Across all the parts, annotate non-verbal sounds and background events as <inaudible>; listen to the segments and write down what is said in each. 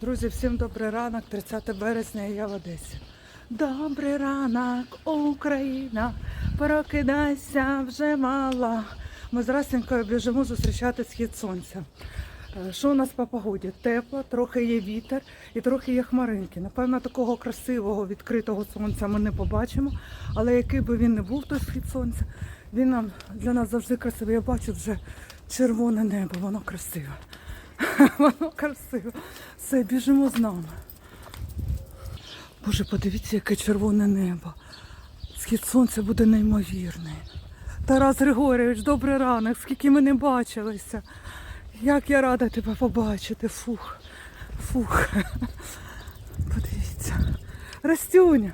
Друзі, всім добрий ранок, 30 березня, я в Одесі. Добрий ранок, Україна, прокидайся вже мала. Ми з Расенькою біжимо зустрічати схід сонця. Е, Що у нас по погоді? Тепло, трохи є вітер і трохи є хмаринки. Напевно, такого красивого відкритого сонця ми не побачимо, але який би він не був, той схід сонця, він нам для нас завжди красивий. Я бачу вже червоне небо, воно красиве. <laughs> Воно красиво. Все, біжимо з нами. Боже, подивіться, яке червоне небо. Схід сонця буде неймовірний. Тарас Григорійович, добрий ранок, скільки ми не бачилися. Як я рада тебе побачити. Фух. Фух. <laughs> Подивіться. Растюня,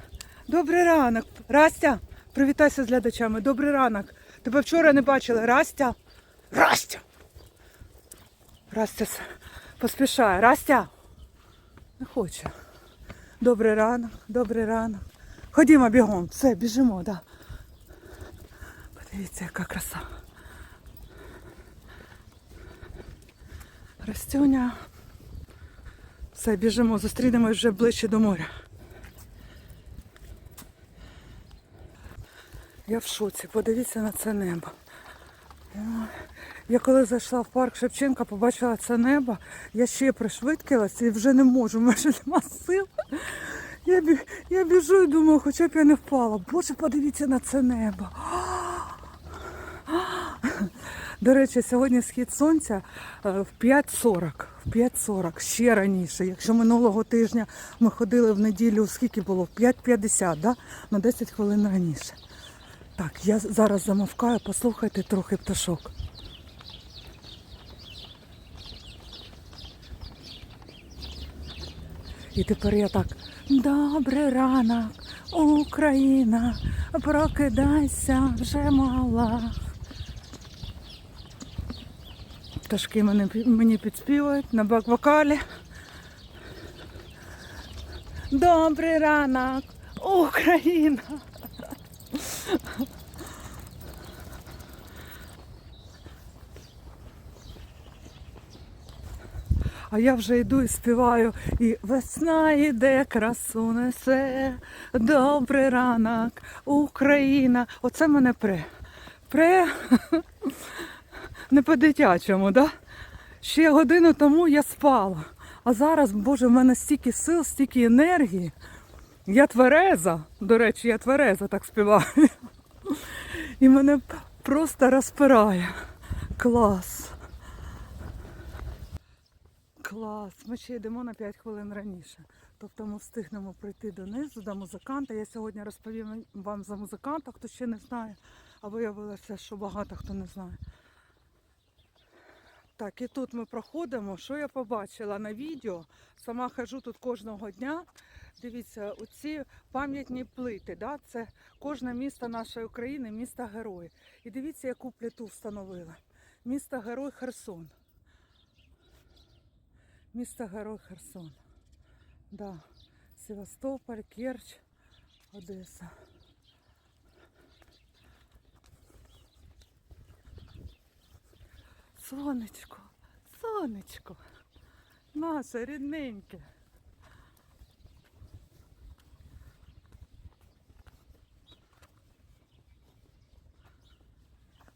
добрий ранок. Растя, привітайся з глядачами. Добрий ранок. Тебе вчора не бачили. Растя? Растя! Растя поспішає. Растя! Не хоче. Добрий ранок, добрий ранок. Ходімо бігом. Все, біжимо, да. Подивіться, яка краса. Растюня. Все, біжимо, зустрінемось вже ближче до моря. Я в шоці, подивіться на це небо. Я коли зайшла в парк Шевченка, побачила це небо, я ще пришвидкилася і вже не можу, мене нема сил. Я, бі... я біжу і думаю, хоча б я не впала. Боже, подивіться на це небо. До речі, сьогодні схід сонця е, в 5.40. В 5.40, ще раніше. Якщо минулого тижня ми ходили в неділю, скільки було? В 5.50, да? на 10 хвилин раніше. Так, я зараз замовкаю, послухайте трохи пташок. І тепер я так. Добрий ранок, Україна, прокидайся вже мала. Пташки мене, мені підспівають на бак-вокалі. Добрий ранок, Україна. А я вже йду і співаю, і весна йде, красу несе, добрий ранок, Україна. Оце мене пре. Пре не по-дитячому, да? Ще годину тому я спала. А зараз, Боже, в мене стільки сил, стільки енергії. Я твереза, до речі, я твереза так співаю. І мене просто розпирає. Клас. Клас. Ми ще йдемо на 5 хвилин раніше. Тобто ми встигнемо прийти донизу, до музиканта. Я сьогодні розповім вам за музиканта, хто ще не знає, а виявилося, що багато хто не знає. Так, і тут ми проходимо. Що я побачила на відео? Сама хожу тут кожного дня. Дивіться, оці пам'ятні плити. Да? Це кожне місто нашої України, місто герой. І дивіться, яку плиту встановили. Місто Герой Херсон. Місто Герой Херсон. Да. Севастополь, Керч, Одеса. Сонечко, сонечко, наше рідненьке.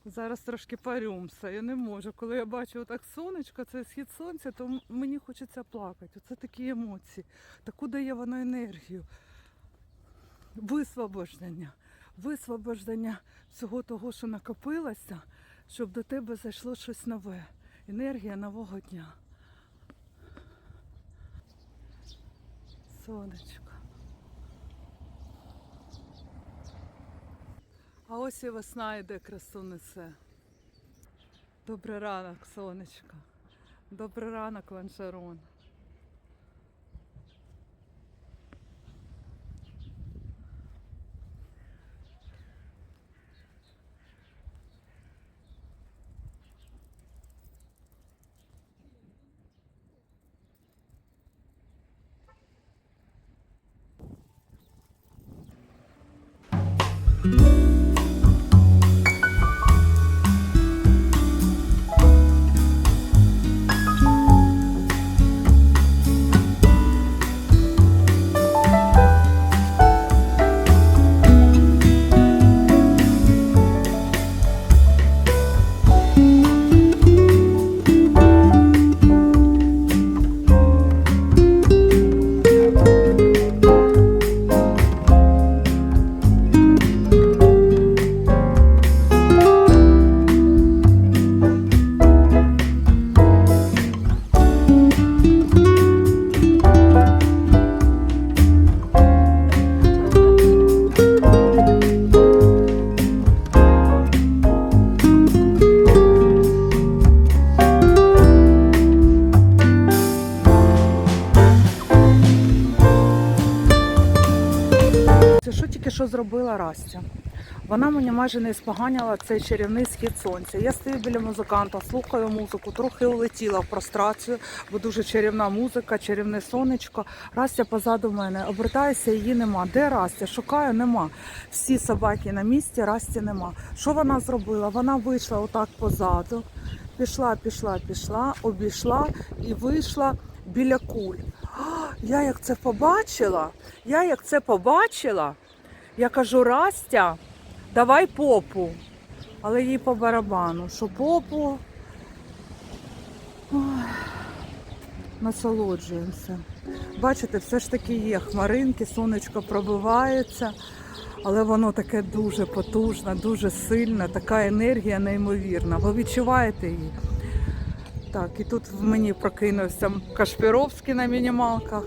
Зараз трошки парюмся, я не можу. Коли я бачу отак сонечко, це схід сонця, то мені хочеться плакати. Оце такі емоції. Таку дає воно енергію. Висвобождення. Висвобождення всього того, що накопилося, щоб до тебе зайшло щось нове. Енергія нового дня. Сонечко. А ось і весна йде, красу несе. Добрий ранок, сонечко. Добрий ранок, Ланшарон. Що зробила Растя. Вона мені майже не споганяла цей чарівний схід сонця. Я стою біля музиканта, слухаю музику, трохи улетіла в прострацію, бо дуже чарівна музика, чарівне сонечко. Растя позаду мене. Обертаюся, її нема. Де Растя? Шукаю, нема. Всі собаки на місці, Расті нема. Що вона зробила? Вона вийшла отак позаду, пішла, пішла, пішла, обійшла і вийшла біля куль. Я як це побачила, я як це побачила, я кажу, Растя, давай попу. Але їй по барабану, що попу. Насолоджуємося. Бачите, все ж таки є хмаринки, сонечко пробивається, але воно таке дуже потужне, дуже сильне, така енергія неймовірна. Ви відчуваєте її? Так, і тут в мені прокинувся Кашпіровський на мінімалках.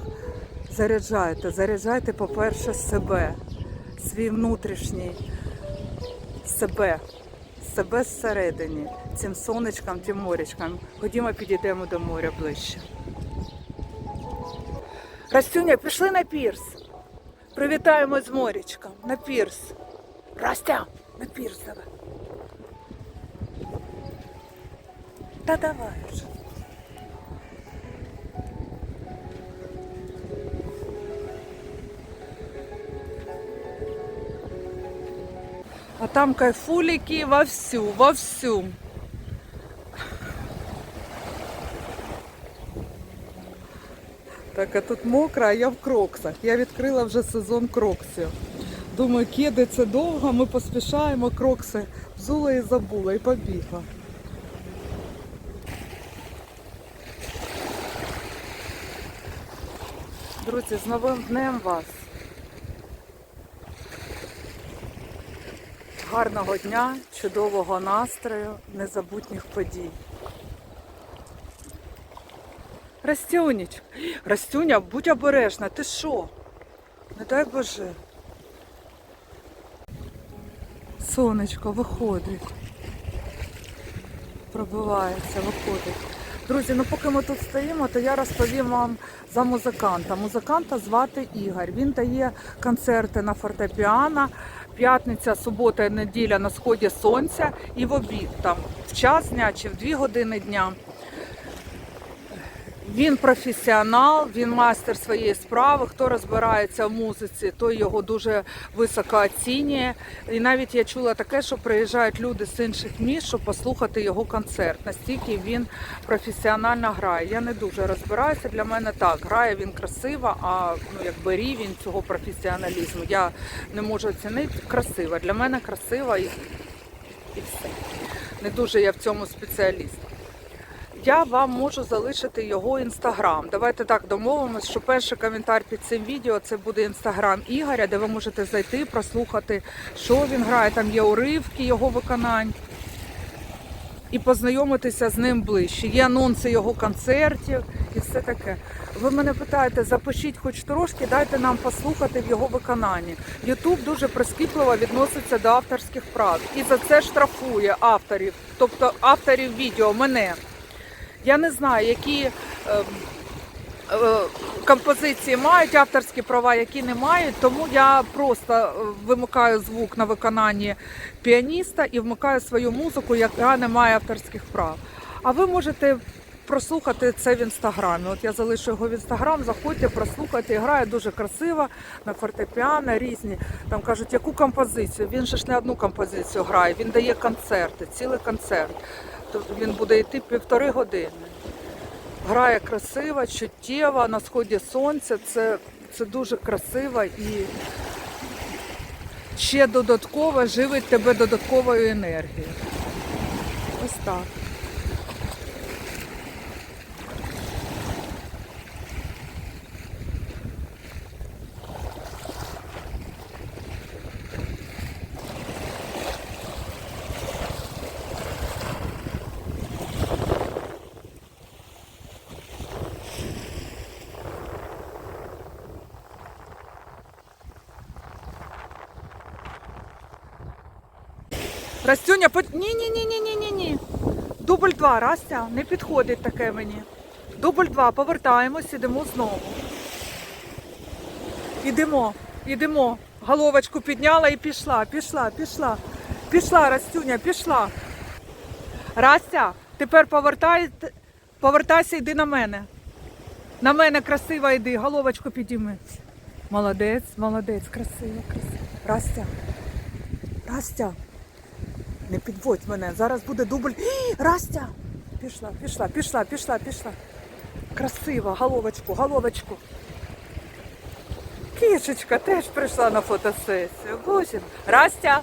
Заряджайте, заряджайте, по-перше, себе, свій внутрішній себе, себе зсередині, цим сонечкам, тим морячкам. Ходімо, підійдемо до моря ближче. Растюня, пішли на пірс. Привітаємо з морячком на пірс. Растя, на пірс давай. Та давай вже. А там кайфулики вовсю, вовсю. Так, а тут мокро, а я в кроксах. Я відкрила вже сезон кроксів. Думаю, кеди це довго, ми поспішаємо, крокси взула і забула, і побігла. Друзі, з новим днем вас. Гарного дня, чудового настрою, незабутніх подій. Растюніч, Растюня, будь обережна, ти що? Не дай Боже. Сонечко виходить. Пробивається, виходить. Друзі, ну поки ми тут стоїмо, то я розповім вам за музиканта. Музиканта звати Ігор. Він дає концерти на фортепіано. П'ятниця, субота неділя на сході сонця і в обід там в час дня чи в дві години дня. Він професіонал, він майстер своєї справи. Хто розбирається в музиці, той його дуже високо оцінює. І навіть я чула таке, що приїжджають люди з інших міст, щоб послухати його концерт. Настільки він професіонально грає. Я не дуже розбираюся. Для мене так грає він красиво, а ну якби рівень цього професіоналізму я не можу оцінити. Красиво. Для мене красиво і, і все. Не дуже я в цьому спеціаліст я вам можу залишити його інстаграм. Давайте так домовимося, що перший коментар під цим відео це буде інстаграм Ігоря, де ви можете зайти, прослухати, що він грає. Там є уривки його виконань. І познайомитися з ним ближче. Є анонси його концертів і все таке. Ви мене питаєте, запишіть хоч трошки, дайте нам послухати в його виконанні. Ютуб дуже прискіпливо відноситься до авторських прав і за це штрафує авторів, тобто авторів відео, мене. Я не знаю, які е, е, композиції мають авторські права, які не мають. Тому я просто е, вимикаю звук на виконанні піаніста і вмикаю свою музику, яка не має авторських прав. А ви можете прослухати це в інстаграмі. От я залишу його в інстаграм, заходьте, прослухайте. Грає дуже красиво на фортепіано, різні. Там кажуть, яку композицію. Він же ж не одну композицію грає, він дає концерти, цілий концерт. Він буде йти півтори години. Грає красива, чуттєва, на сході сонця. Це, це дуже красиво і ще додатково живить тебе додатковою енергією. Ось так. 2, Растя, не підходить таке мені. Дубль два, повертаємось, ідемо знову. Ідемо, ідемо. Головочку підняла і пішла, пішла, пішла. Пішла, Растюня, пішла. Растя, тепер повертай, повертайся, йди на мене. На мене красива, йди, головочку підійми. Молодець, молодець, красиво, красиво. Растя. Растя. Не підводь мене. Зараз буде дубль. Растя! Пішла, пішла, пішла, пішла, пішла. Красива, головочку, головочку. Кішечка теж прийшла на фотосесію. Боже. Растя.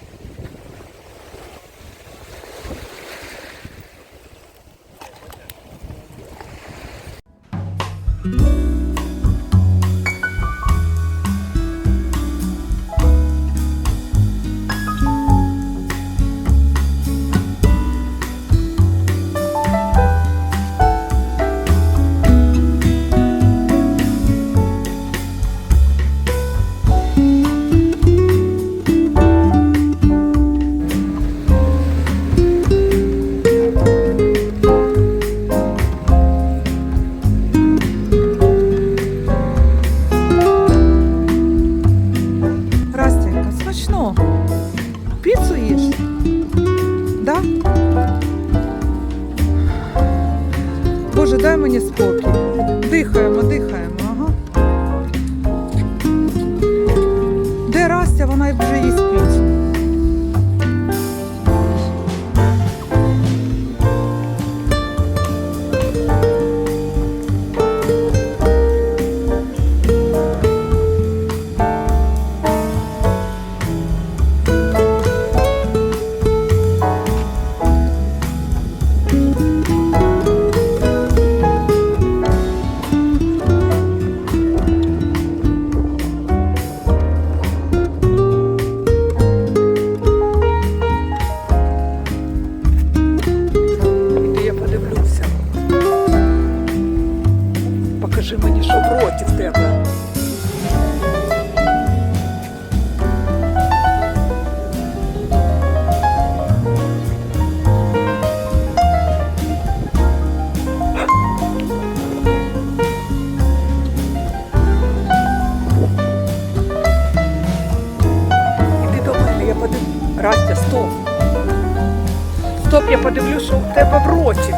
Стоп, я що в тебе в роті.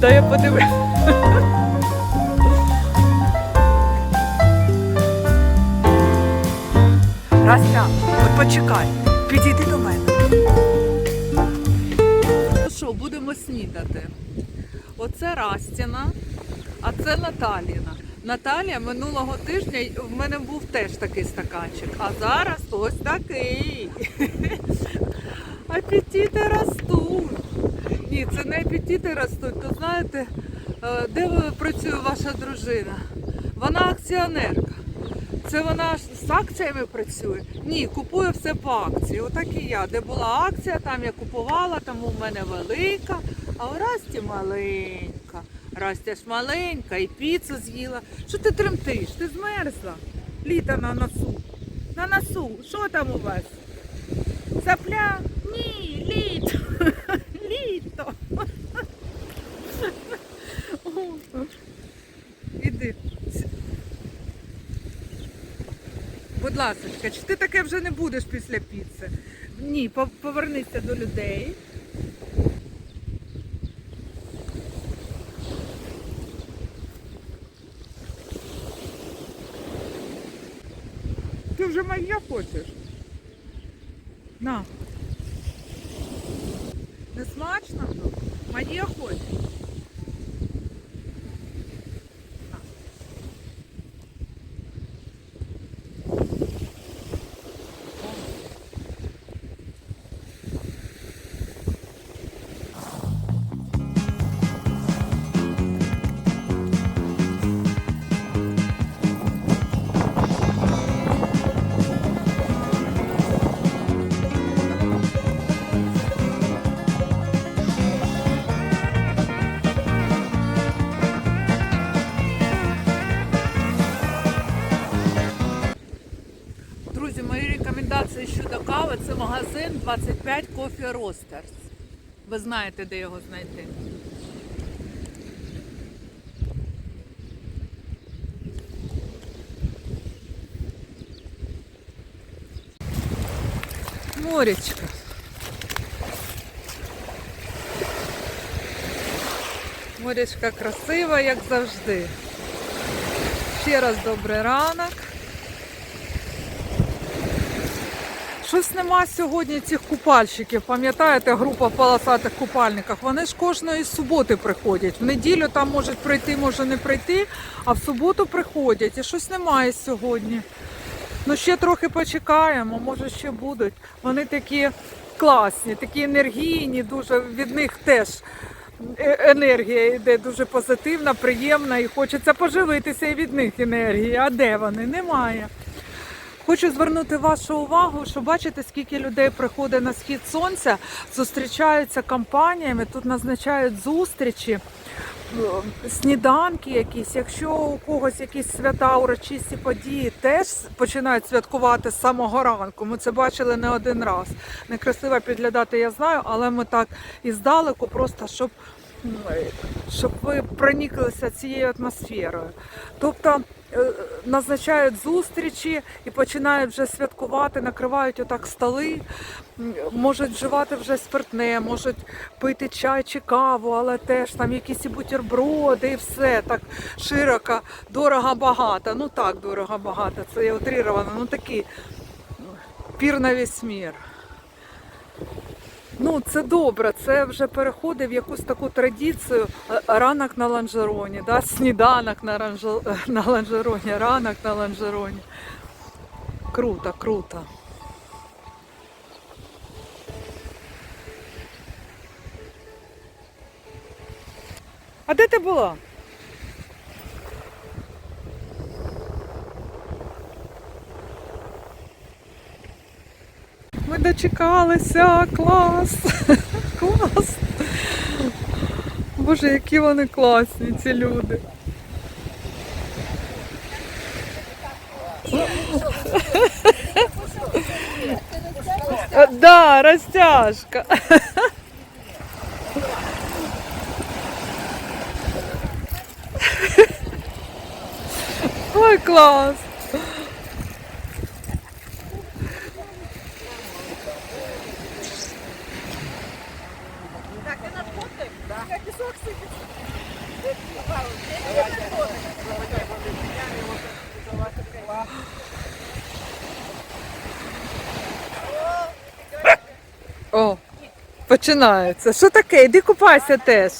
Та я подивлюсь. Растя, от почекай, підійди до мене. Ну що, будемо снідати. Оце Растіна, а це Наталіна. Наталія минулого тижня в мене був теж такий стаканчик, а зараз ось такий. <laughs> Апетити ростуть. Ні, це не апетити ростуть. То знаєте, е, де працює ваша дружина? Вона акціонерка. Це вона з акціями працює? Ні, купує все по акції. Отак і я. Де була акція, там я купувала, тому в мене велика, а у Расті маленька. Растя ж маленька і піцу з'їла. Що ти тремтиш? Ти змерзла? Літо на носу. На носу. Що там у вас? Сапля? Ні, літо. <laughs> Літо. <laughs> Іди. Будь ласка, чи ти таке вже не будеш після піци? Ні, повернися до людей. Ти я хочеш? На. Кофе Ростерс. Ви знаєте, де його знайти. Морячка. Морячка красива, як завжди. Ще раз добрий ранок. Щось нема сьогодні цих купальщиків. Пам'ятаєте, група в полосатих купальниках? Вони ж кожної суботи приходять. В неділю там можуть прийти, може не прийти, а в суботу приходять. І щось немає сьогодні. Ну ще трохи почекаємо, може ще будуть. Вони такі класні, такі енергійні, дуже від них теж е- енергія йде дуже позитивна, приємна і хочеться поживитися і від них енергії. А де вони? Немає. Хочу звернути вашу увагу, що бачите, скільки людей приходить на схід сонця, зустрічаються компаніями, тут назначають зустрічі, сніданки якісь. Якщо у когось якісь свята, урочисті події, теж починають святкувати з самого ранку. Ми це бачили не один раз. Некрасиво підглядати, я знаю, але ми так і здалеку, просто щоб. Щоб ви прониклися цією атмосферою. Тобто назначають зустрічі і починають вже святкувати, накривають отак столи, можуть вживати вже спиртне, можуть пити чай чи каву, але теж там якісь і бутерброди, і все так широко, дорого багато. Ну так, дорого багато, це я утрировано, ну такий пір на весь мір. Ну, це добре, це вже переходить в якусь таку традицію. Е, Ранок на ланжероні, да? сніданок на, ранжо... на ланжероні, ранок на ланжероні. Круто, круто. А де ти була? Дочекалися, клас! <laughs> Клас! Боже, які вони класні, ці люди. Да, розтяжка. Ой, клас! Починається. Що таке? Іди купайся теж.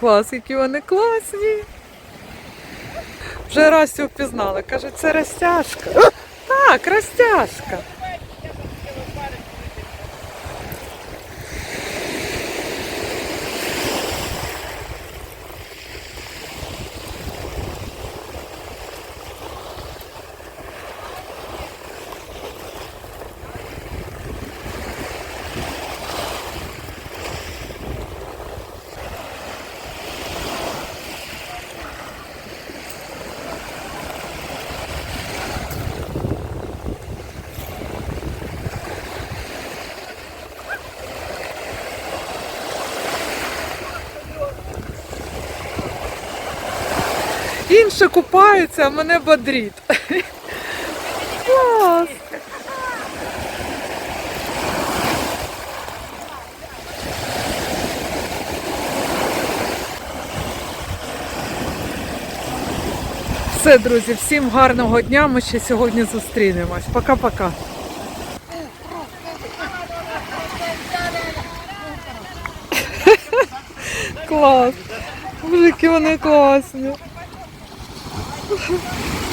Клас, які вони класні. Вже Растю впізнали. Каже, це розтяжка. Так, розтяжка. Інші купаються, а мене бодрить. Клас. Все, друзі, всім гарного дня. Ми ще сьогодні зустрінемось. Пока-пока. Клас. Які вони класні. Thank <laughs> you.